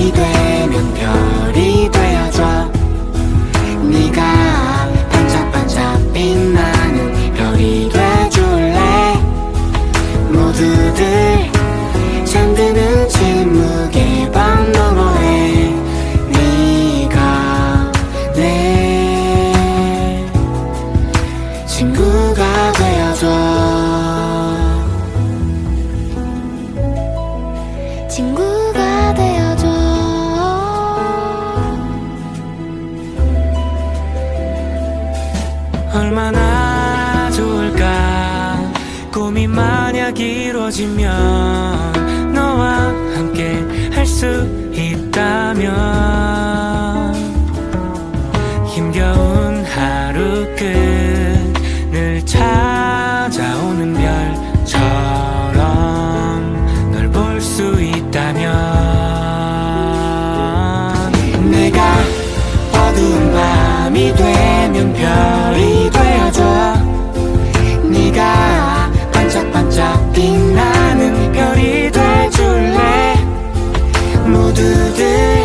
밤이 되면 별이 되어줘. 네가 반짝반짝 빛나는 별이 돼줄래? 모두들 잠드는 침묵의 밤 너머에 네가 내 친구가 꿈이 만약 이루어지면 너와 함께 할 수 있다면 힘겨운 하루 끝 늘 찾아오는 별처럼 널 볼 수 있다면 내가 어두운 밤이 되면 별이 되어줘 모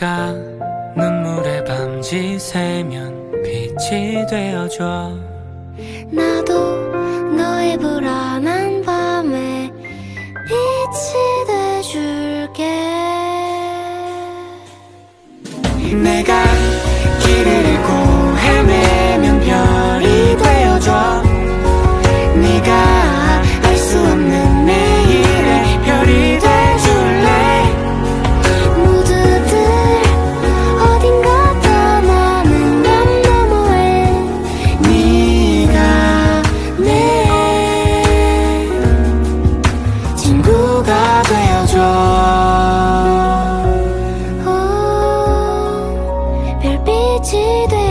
내가 눈물의 밤지 새면 빛이 되어줘. 나도 너의 불안한 밤에 빛이 돼줄게. 내가 길을 오, 별빛이